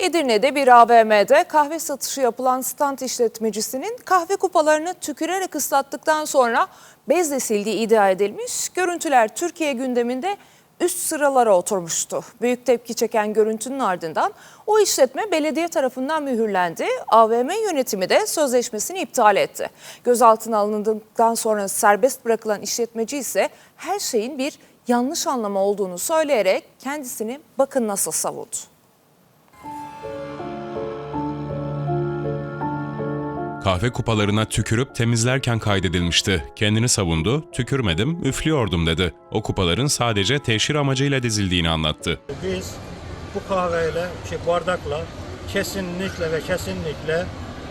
Edirne'de bir AVM'de kahve satışı yapılan stand işletmecisinin kahve kupalarını tükürerek ıslattıktan sonra bezle sildiği iddia edilmiş. Görüntüler Türkiye gündeminde üst sıralara oturmuştu. Büyük tepki çeken görüntünün ardından o işletme belediye tarafından mühürlendi. AVM yönetimi de sözleşmesini iptal etti. Gözaltına alındıktan sonra serbest bırakılan işletmeci ise her şeyin bir yanlış anlama olduğunu söyleyerek kendisini bakın nasıl savundu. Kahve kupalarına tükürüp temizlerken kaydedilmişti. Kendini savundu, tükürmedim, üflüyordum dedi. O kupaların sadece teşhir amacıyla dizildiğini anlattı. Biz bu kahveyle, şey bardakla kesinlikle ve kesinlikle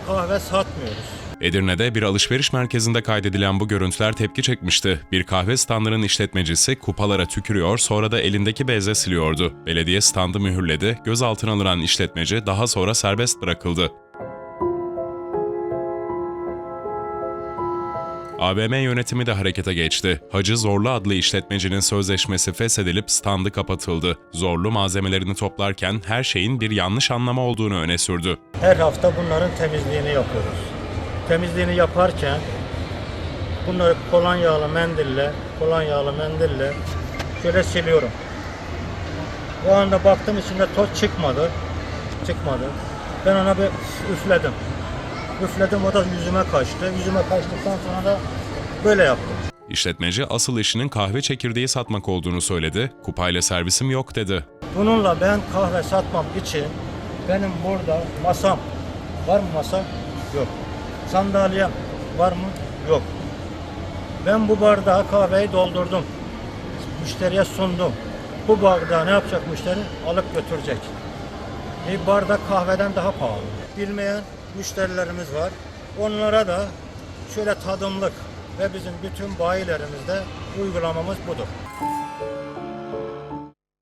kahve satmıyoruz. Edirne'de bir alışveriş merkezinde kaydedilen bu görüntüler tepki çekmişti. Bir kahve standının işletmecisi kupalara tükürüyor sonra da elindeki bezle siliyordu. Belediye standı mühürledi, gözaltına alınan işletmeci daha sonra serbest bırakıldı. AVM yönetimi de harekete geçti. Hacı Zorlu adlı işletmecinin sözleşmesi feshedilip standı kapatıldı. Zorlu malzemelerini toplarken her şeyin bir yanlış anlama olduğunu öne sürdü. Her hafta bunların temizliğini yapıyoruz. Temizliğini yaparken bunları kolonyalı mendille, kolonyalı mendille şöyle siliyorum. O anda baktım içinde toz çıkmadı. Çıkmadı. Ben ona bir üfledim. Üfledim o da yüzüme kaçtı. Yüzüme kaçtıktan sonra da böyle yaptım. İşletmeci asıl işinin kahve çekirdeği satmak olduğunu söyledi. Kupayla servisim yok dedi. Bununla ben kahve satmam için benim burada masam var mı masa? Yok. Sandalyem var mı? Yok. Ben bu bardağa kahveyi doldurdum. Müşteriye sundum. Bu bardağı ne yapacak müşteri? Alıp götürecek. Bir bardak kahveden daha pahalı. Bilmeyen müşterilerimiz var. Onlara da şöyle tadımlık ve bizim bütün bayilerimizde uygulamamız budur.